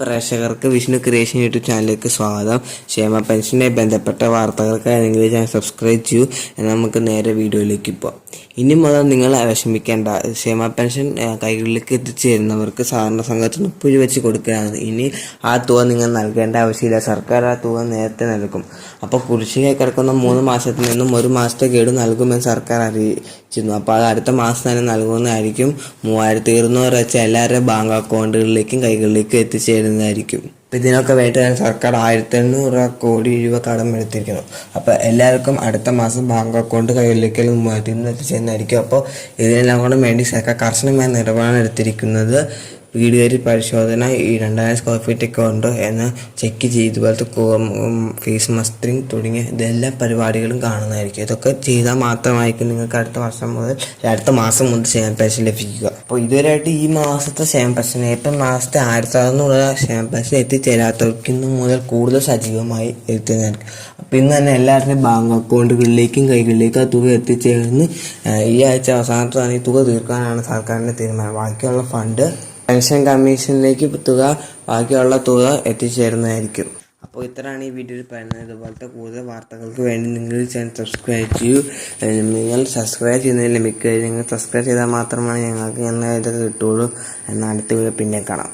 പ്രേക്ഷകർക്ക് Vishnu creation YouTube ചാനലിലേക്ക് സ്വാഗതം. ക്ഷേമ പെൻഷനുമായി ബന്ധപ്പെട്ട വാർത്തകൾക്കായി നിങ്ങൾ ചാനൽ സബ്സ്ക്രൈബ് ചെയ്യൂ. നമുക്ക് നേരെ വീഡിയോയിലേക്ക് പോകാം ഇനി മുതൽ നിങ്ങൾ വിഷമിക്കേണ്ട. ക്ഷേമ പെൻഷൻ കൈകളിലേക്ക് എത്തിച്ചേരുന്നവർക്ക് സാധാരണ സംഘത്തിന് പുഴി വെച്ച് കൊടുക്കുകയാണ്. ഇനി ആ തുക നിങ്ങൾ നൽകേണ്ട ആവശ്യമില്ല. സർക്കാർ ആ തുക നേരത്തെ നൽകും. അപ്പോൾ കുടിശ്ശിക കിടക്കുന്ന മൂന്ന് മാസത്തിൽ നിന്നും ഒരു മാസത്തെ ഗഡു നൽകുമെന്ന് സർക്കാർ അറിയിച്ചിരുന്നു അപ്പോൾ അത് അടുത്ത മാസം തന്നെ നൽകുന്നതായിരിക്കും മൂവായിരത്തി ഇരുന്നൂറ് വെച്ച് എല്ലാവരുടെയും ബാങ്ക് അക്കൗണ്ടുകളിലേക്കും കൈകളിലേക്കും എത്തിച്ചേരുന്നതായിരിക്കും. അപ്പോൾ ഇതിനൊക്കെ വേണ്ടി സർക്കാർ ആയിരത്തി എണ്ണൂറ് കോടി രൂപ കടം എടുത്തിരിക്കുന്നു. അപ്പോൾ എല്ലാവർക്കും അടുത്ത മാസം ബാങ്ക് അക്കൗണ്ട് കൈകളിലേക്ക് മൂവായിരത്തി ഇരുന്നൂറ് എത്തിച്ചേരുന്നതായിരിക്കും. അപ്പോൾ ഇതിനെല്ലാം കൂടെ വേണ്ടി സർക്കാർ കർശനമായ നിലപാടാണ് എടുത്തിരിക്കുന്നത്. വീട് കയറി പരിശോധന ഈ രണ്ടായിരം സ്ക്വയർ ഫീറ്റ് ഒക്കെ ഉണ്ടോ എന്ന് ചെക്ക് ചെയ്ത് പോലത്തെ ഫീസ് മസ്റ്ററിങ് തുടങ്ങിയ ഇതെല്ലാ പരിപാടികളും കാണുന്നതായിരിക്കും. ഇതൊക്കെ ചെയ്താൽ മാത്രമായിരിക്കും നിങ്ങൾക്ക് അടുത്ത വർഷം മുതൽ അടുത്ത മാസം മുതൽ ക്ഷേമ പെൻഷൻ ലഭിക്കുക. അപ്പോൾ ഇതുവരെയായിട്ട് ഈ മാസത്തെ ക്ഷേമ പെൻഷൻ ഏപ്രിൽ മാസത്തെ ആയിരത്തി അറുന്നൂറ് ക്ഷേമ പെൻഷൻ എത്തിച്ചേരാത്തവർക്ക് ഇന്ന് മുതൽ കൂടുതൽ സജീവമായി എത്തുന്നതായിരിക്കും അപ്പോൾ ഇന്ന് തന്നെ എല്ലാവരുടെയും ബാങ്ക് അക്കൗണ്ടുകളിലേക്കും കൈകളിലേക്കും ആ തുക എത്തിച്ചേർന്ന് ഈ ആഴ്ച അവസാനത്തോടെ ഈ തുക തീർക്കാനാണ് സർക്കാരിന്റെ തീരുമാനം. ബാക്കിയുള്ള ഫണ്ട് പെൻഷൻ കമ്മീഷനിലേക്ക് തുക ബാക്കിയുള്ള തുക എത്തിച്ചേരുന്നതായിരിക്കും. അപ്പോൾ ഇത്രയാണ് ഈ വീഡിയോയിൽ പറയുന്നത്. ഇതുപോലത്തെ കൂടുതൽ വാർത്തകൾക്ക് വേണ്ടി നിങ്ങൾ ചാനൽ സബ്സ്ക്രൈബ് ചെയ്യൂ. നിങ്ങൾ സബ്സ്ക്രൈബ് ചെയ്യുന്നതിൽ മിക്ക നിങ്ങൾ സബ്സ്ക്രൈബ് ചെയ്താൽ മാത്രമാണ് ഞങ്ങൾക്ക് എന്നാൽ ഇത് കിട്ടുള്ളൂ എന്നാൽ അടുത്ത വീഡിയോ പിന്നെ കാണാം.